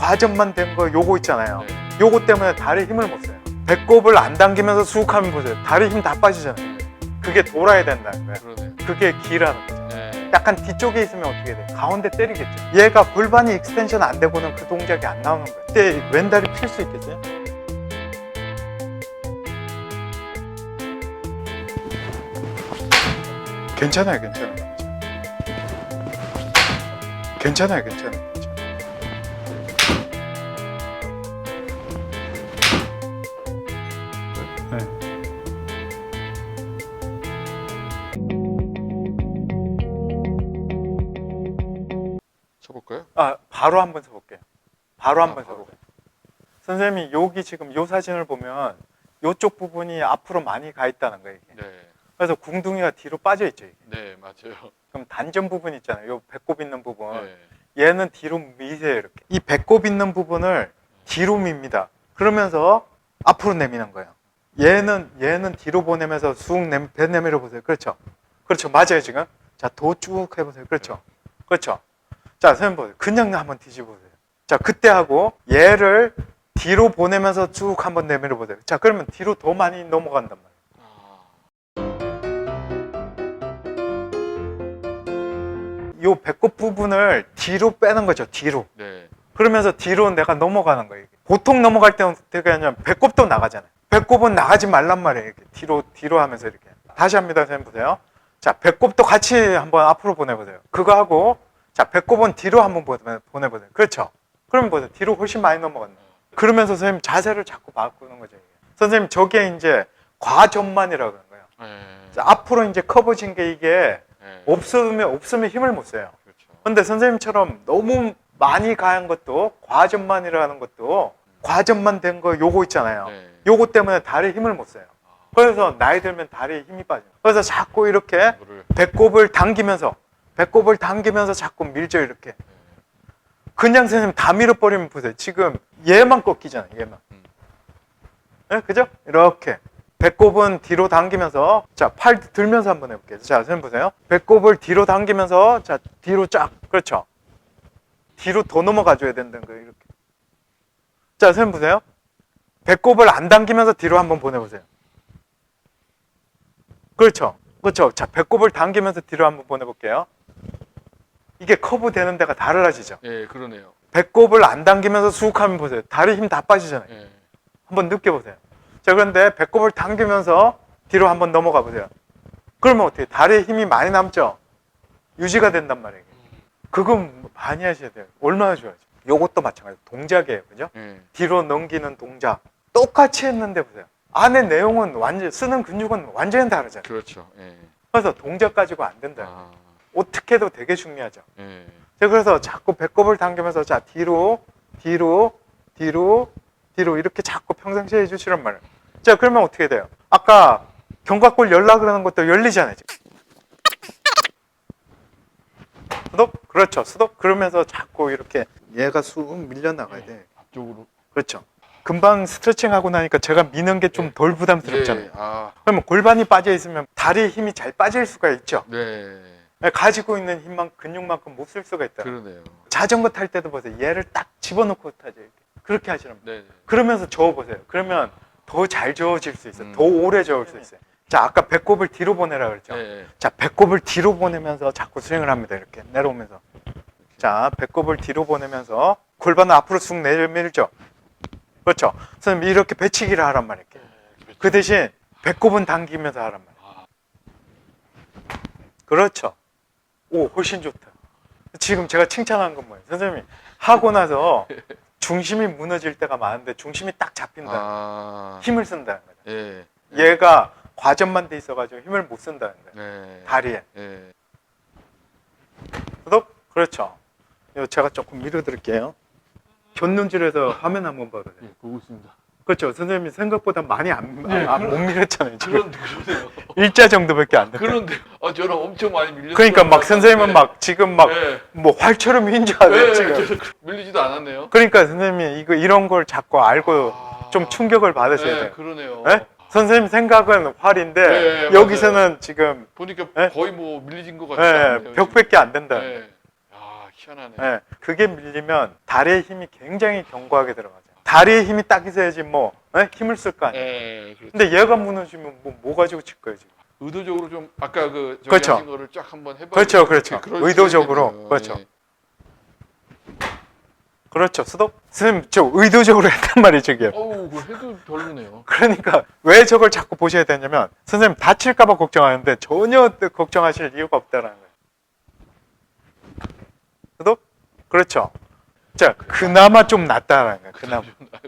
과전만 된 거 요거 있잖아요. 네. 요거 때문에 다리 힘을 못 써요. 배꼽을 안 당기면서 수욱하면 보세요. 다리 힘 다 빠지잖아요. 그게 돌아야 된다는 거예요. 그러네. 그게 기라는 거죠. 네. 약간 뒤쪽에 있으면 어떻게 돼? 가운데 때리겠죠. 얘가 골반이 익스텐션 안 되고는 그 동작이 안 나오는 거예요. 그때 왼다리 필 수 있겠어요? 괜찮아요, 괜찮아요. 괜찮아요, 괜찮아요. 볼까요? 아, 바로 한번 써볼게요. 바로 한번 아, 바로. 써볼게요. 선생님이 여기 지금 요 사진을 보면 요쪽 부분이 앞으로 많이 가 있다는 거예요. 이게. 네. 그래서 궁둥이가 뒤로 빠져 있죠. 이게. 네, 맞아요. 그럼 단전 부분 있잖아요. 요 배꼽 있는 부분. 네. 얘는 뒤로 미세요. 이렇게. 이 배꼽 있는 부분을 뒤로 밉니다. 그러면서 앞으로 내미는 거예요. 얘는 얘는 뒤로 보내면서 쑥 내, 배 내밀어 보세요. 그렇죠. 그렇죠. 맞아요, 지금. 자, 도 쭉 해보세요. 그렇죠. 그렇죠. 자, 선생님 보세요. 그냥 한번 뒤집어 보세요. 자, 그때 하고 얘를 뒤로 보내면서 쭉 한번 내밀어 보세요. 자, 그러면 뒤로 더 많이 넘어간단 말이에요. 아, 요 배꼽 부분을 뒤로 빼는 거죠. 뒤로. 네. 그러면서 뒤로 내가 넘어가는 거예요. 보통 넘어갈 때는 어떻게 하냐면 배꼽도 나가잖아요. 배꼽은 나가지 말란 말이에요. 이렇게. 뒤로 뒤로 하면서 이렇게. 다시 합니다. 선생님 보세요. 자, 배꼽도 같이 한번 앞으로 보내 보세요. 그거 하고 자, 배꼽 은 뒤로 한번 보내- 보내보세요. 그렇죠. 그러면 보세요. 뒤로 훨씬 많이 넘어갔네. 그러면서 선생님 자세를 자꾸 바꾸는 거죠. 이게. 선생님 저게 이제 과전만이라고 그러는 거예요. 네. 자, 앞으로 이제 커버진 게 이게 네. 없으면 없으면 힘을 못 써요. 그렇죠. 근데 선생님처럼 너무 많이 가한 것도 과전만이라는 것도 과전만 된 거 요거 있잖아요. 네. 요거 때문에 다리에 힘을 못 써요. 그래서 나이 들면 다리에 힘이 빠져요. 그래서 자꾸 이렇게 배꼽을 당기면서 배꼽을 당기면서 자꾸 밀죠 이렇게. 그냥 선생님 다 밀어버리면 보세요. 지금 얘만 꺾이잖아요. 얘만. 음. 네, 그죠? 이렇게. 배꼽은 뒤로 당기면서 자 팔 들면서 한번 해볼게요. 자 선생님 보세요. 배꼽을 뒤로 당기면서 자 뒤로 쫙 그렇죠. 뒤로 더 넘어가 줘야 된다는 거예요. 이렇게. 자 선생님 보세요. 배꼽을 안 당기면서 뒤로 한번 보내보세요. 그렇죠. 그렇죠. 자 배꼽을 당기면서 뒤로 한번 보내볼게요. 이게 커브 되는 데가 달라지죠. 네, 그러네요. 배꼽을 안 당기면서 수욱하면 보세요. 다리 힘 다 빠지잖아요. 네. 한번 느껴보세요. 자, 그런데 배꼽을 당기면서 뒤로 한번 넘어가 보세요. 그러면 어떻게? 다리에 힘이 많이 남죠? 유지가 된단 말이에요. 그건 많이 하셔야 돼요. 얼마나 좋아하죠? 요것도 마찬가지. 동작이에요. 그죠? 네. 뒤로 넘기는 동작. 똑같이 했는데 보세요. 안에 내용은 완전, 쓰는 근육은 완전히 다르잖아요. 그렇죠. 네. 그래서 동작 가지고 안 된다. 아, 어떻게 해도 되게 중요하죠. 네. 자, 그래서 자꾸 배꼽을 당기면서 자 뒤로 뒤로 뒤로 뒤로 이렇게 자꾸 평상시에 해주시란 말이에요. 자 그러면 어떻게 돼요? 아까 견갑골 열라 그러는 것도 열리잖아요. 스톱 그렇죠 스톱 그러면서 자꾸 이렇게 얘가 쑥 밀려 나가야 돼. 앞쪽으로. 그렇죠. 금방 스트레칭 하고 나니까 제가 미는 게 좀 덜 부담스럽잖아요. 네. 아, 그러면 골반이 빠져 있으면 다리에 힘이 잘 빠질 수가 있죠. 네. 가지고 있는 힘만 근육만큼 못 쓸 수가 있다. 그러네요. 자전거 탈 때도 보세요. 얘를 딱 집어넣고 타죠. 이렇게. 그렇게 말이에요. 네. 그러면서 저어 보세요. 그러면 더 잘 저어질 수 있어요. 음. 더 오래 저을 수 있어요. 자, 아까 배꼽을 뒤로 보내라 그랬죠. 네. 자, 배꼽을 뒤로 보내면서 자꾸 스윙을 합니다. 이렇게 내려오면서. 자, 배꼽을 뒤로 보내면서 골반을 앞으로 쑥 내밀죠. 그렇죠. 선생님 이렇게 배치기를 하란 말이에요. 이렇게. 그 대신 배꼽은 당기면서 하란 말이에요. 아, 그렇죠. 오, 훨씬 좋다. 지금 제가 칭찬한 건 뭐예요? 선생님이 하고 나서 중심이 무너질 때가 많은데 중심이 딱 잡힌다. 아, 힘을 쓴다는 거죠. 예. 얘가 과전만 돼 있어가지고 힘을 못 쓴다는 거예요. 네. 다리에. 예. 구독? 그렇죠. 제가 조금 밀어드릴게요. 견눈질해서 화면 한번 봐주세요. 예, 보고 있습니다. 그렇죠. 선생님이 생각보다 많이 안, 네, 안- 못 밀었잖아요. 지금 그런데 그러네요. 일자 정도밖에 안 됐어요. 그런데 아, 저는 엄청 많이 밀렸어요. 그러니까 막 선생님은 막 지금 막 뭐 네. 활처럼 흰줄 알아요. 네, 지금. 저는 밀리지도 않았네요. 그러니까 선생님이 이거 이런 걸 자꾸 알고 아, 좀 충격을 받으셔야 네, 돼요. 그러네요. 네? 선생님 생각은 활인데 네, 여기서는 지금 보니까 네? 거의 뭐 밀리진 것 같지 예, 않네요. 벽밖에 안 된다. 네. 아, 희한하네. 예, 그게 밀리면 다리의 힘이 굉장히 견고하게 들어가죠. 다리에 힘이 딱 있어야지 뭐 예? 힘을 쓸 거 아니에요. 예, 그렇죠. 근데 얘가 무너지면 뭐, 뭐 가지고 칠 거예요 지금. 의도적으로 좀 아까 그 저기 그렇죠. 하신 거를 쫙 한번 해봐. 그렇죠, 그렇죠. 의도적으로, 그렇죠. 예. 그렇죠. 스톱. 선생님 저 의도적으로 했단 말이죠 이게. 어우, 그 해도 별로네요. 그러니까 왜 저걸 자꾸 보셔야 되냐면 선생님 다칠까봐 걱정하는데 전혀 걱정하실 이유가 없다는 거예요. 스톱. 그렇죠. 자 그나마 좀 낫다라는 거예요. 그나마.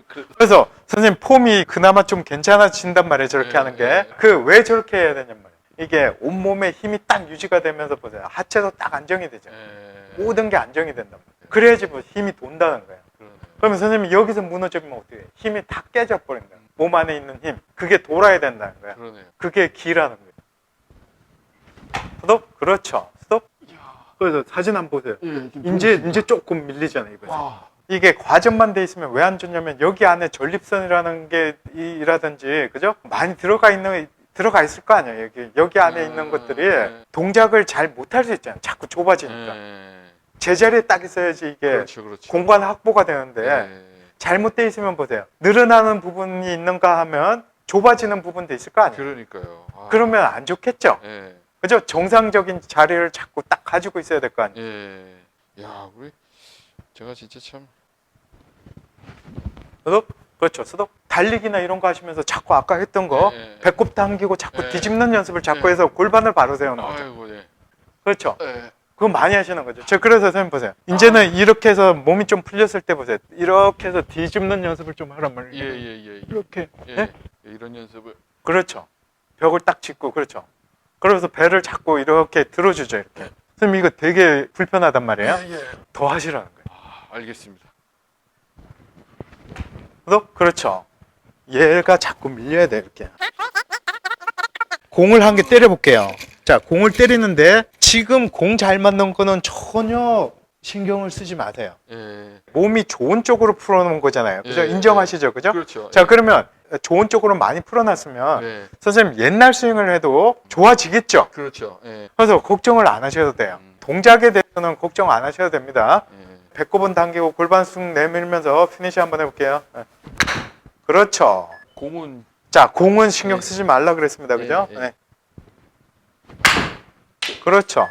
그, 그래서 선생님 폼이 그나마 좀 괜찮아진단 말이에요. 저렇게 네, 하는 게. 네. 그왜 저렇게 해야 되냔 말이에요. 이게 온몸에 힘이 딱 유지가 되면서 보세요. 하체도 딱 안정이 되죠. 예. 모든 게 안정이 된단 말이에요. 그래야지 뭐 힘이 돈다는 거예요. 그러면 선생님이 여기서 무너지면 어떻게 해? 힘이 다 깨져 버린다. 몸 안에 있는 힘. 그게 돌아야 된다는 거야. 그러네요. 그게 기라는 거예요. 그렇죠. 그래서 사진 한번 보세요. 예, 좀 이제. 이제 조금 밀리잖아요, 이거. 와. 이게 과전만 돼 있으면 왜 안 좋냐면 여기 안에 전립선이라는 게 이라든지 그죠? 많이 들어가 있는 들어가 있을 거 아니에요. 여기 여기 안에 음, 있는 것들이 네. 동작을 잘 못 할 수 있잖아요. 자꾸 좁아지니까 예. 제자리에 딱 있어야지 이게 그렇죠, 그렇죠. 공간 확보가 되는데 예. 잘못돼 있으면 보세요. 늘어나는 부분이 있는가 하면 좁아지는 부분도 있을 거 아니에요. 그러니까요. 아. 그러면 안 좋겠죠. 예. 그죠? 정상적인 자리를 자꾸 딱 가지고 있어야 될 거 아니에요. 예. 야, 우리 제가 진짜 참 스톱? 그렇죠. 스톱. 달리기나 이런 거 하시면서 자꾸 아까 했던 거 예. 배꼽 당기고 자꾸 예. 뒤집는 연습을 자꾸 예. 해서 골반을 바로 세우는 거죠. 아이고, 예. 그렇죠. 예. 그거 많이 하시는 거죠. 저 그래서 선생님 보세요. 이제는 이렇게 해서 몸이 좀 풀렸을 때 보세요. 이렇게 해서 뒤집는 연습을 좀 하란 말이에요. 예, 예, 예. 이렇게. 예. 예? 예, 이런 연습을 그렇죠. 벽을 딱 짚고 그렇죠. 그러면서 배를 자꾸 이렇게 들어주죠. 이렇게. 선생님 이거 되게 불편하단 말이에요. 예, 예. 더 하시라는 거예요. 아, 알겠습니다. 너 그렇죠. 얘가 자꾸 밀려야 돼 이렇게. 공을 한 개 때려볼게요. 자, 공을 때리는데 지금 공 잘 맞는 거는 전혀 신경을 쓰지 마세요. 예. 몸이 좋은 쪽으로 풀어놓은 거잖아요. 그죠? 예, 인정하시죠? 그죠? 그렇죠. 자, 예. 그러면 좋은 쪽으로 많이 풀어놨으면 네. 선생님 옛날 스윙을 해도 좋아지겠죠? 그렇죠. 예. 그래서 걱정을 안 하셔도 돼요. 음. 동작에 대해서는 걱정 안 하셔도 됩니다. 예. 배꼽은 당기고 골반 쑥 내밀면서 피니시 한번 해볼게요. 네. 그렇죠. 공은 자, 공은 신경 네. 쓰지 말라 그랬습니다. 그죠? 네, 네. 네. 그렇죠.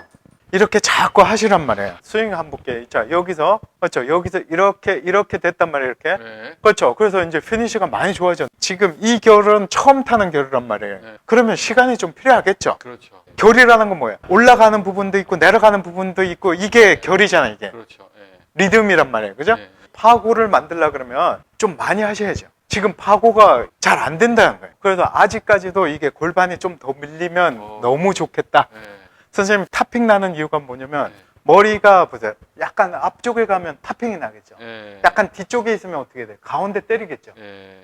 이렇게 자꾸 하시란 말이에요. 스윙 한번 볼게요. 자, 여기서, 그렇죠. 여기서 이렇게, 이렇게 됐단 말이에요. 이렇게. 네. 그렇죠. 그래서 이제 피니시가 많이 좋아져. 지금 이 결은 처음 타는 결이란 말이에요. 네. 그러면 시간이 좀 필요하겠죠. 그렇죠. 결이라는 건 뭐예요? 올라가는 부분도 있고 내려가는 부분도 있고 이게 결이잖아, 이게. 그렇죠. 예. 리듬이란 말이에요. 그죠? 예. 파고를 만들려 그러면 좀 많이 하셔야죠. 지금 파고가 잘 안 된다는 거예요. 그래서 아직까지도 이게 골반이 좀 더 밀리면 어. 너무 좋겠다. 예. 선생님 탑핑 나는 이유가 뭐냐면 예. 머리가 보세요. 약간 앞쪽에 가면 탑핑이 나겠죠. 예. 약간 뒤쪽에 있으면 어떻게 돼? 가운데 때리겠죠. 예.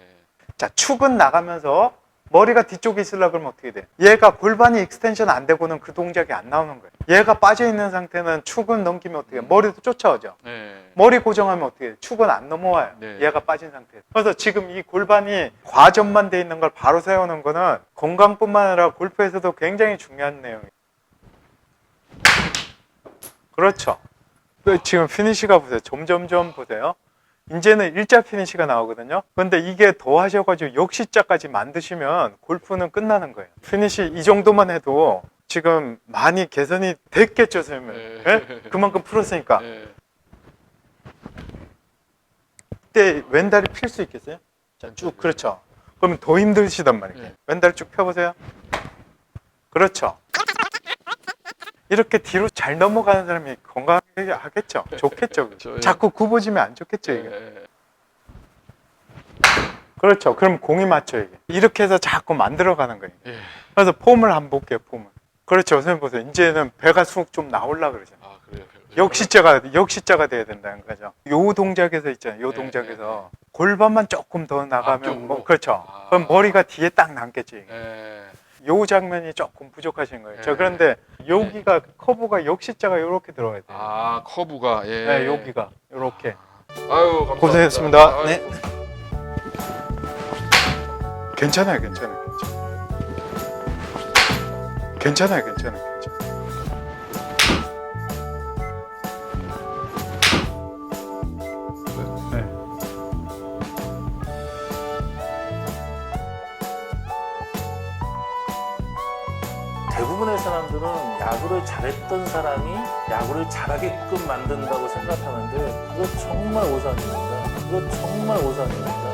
자, 축은 나가면서 머리가 뒤쪽에 있으려 그러면 어떻게 돼? 얘가 골반이 익스텐션 안 되고는 그 동작이 안 나오는 거예요. 얘가 빠져 있는 상태는 축은 넘기면 어떻게 해? 머리도 쫓아오죠. 예. 머리 고정하면 어떻게 돼? 축은 안 넘어와요. 네. 얘가 빠진 상태에서. 그래서 지금 이 골반이 과전만 돼 있는 걸 바로 세우는 거는 건강뿐만 아니라 골프에서도 굉장히 중요한 내용이에요. 그렇죠. 그 지금 피니시가 보세요. 점점점 보세요. 이제는 일자 피니시가 나오거든요. 근데 이게 더 하셔가지고 역시자까지 만드시면 골프는 끝나는 거예요. 피니시 이 정도만 해도 지금 많이 개선이 됐겠죠, 선생님. 네. 예? 그만큼 풀었으니까. 예. 그때 왼다리 필 수 있겠어요? 자, 쭉 그렇죠. 그러면 더 힘드시단 말이에요. 네. 왼다리 쭉 펴보세요. 그렇죠. 이렇게 뒤로 잘 넘어가는 사람이 건강하게 하겠죠. 좋겠죠. 그렇죠. 예. 자꾸 굽어지면 안 좋겠죠. 이게. 예. 그렇죠. 그럼 공이 맞죠 이게. 이렇게 해서 자꾸 만들어가는 거예요. 예. 그래서 폼을 한번 볼게요. 폼을. 그렇죠. 선생님 보세요. 이제는 배가 쑥 좀 나올라 그러잖아요. 아, 그래요. 역시자가 역시자가 돼야 된다는 거죠. 요 동작에서 있잖아요. 요 네, 동작에서 골반만 조금 더 나가면 앞쪽으로? 뭐 그렇죠. 아. 그럼 머리가 뒤에 딱 남겠지. 예. 요 장면이 조금 부족하신 거예요. 저 네. 그런데 여기가 커브가 역시자가 요렇게 들어가야 돼요. 아, 커브가 예. 네, 여기가 요렇게. 아유, 감사합니다. 고생했습니다. 아유, 네. 괜찮아요, 괜찮아요. 괜찮아요, 괜찮아요, 괜찮아요. 야구를 잘했던 사람이 야구를 잘하게끔 만든다고 생각하는데 그거 정말 오산입니다. 그거 정말 오산입니다.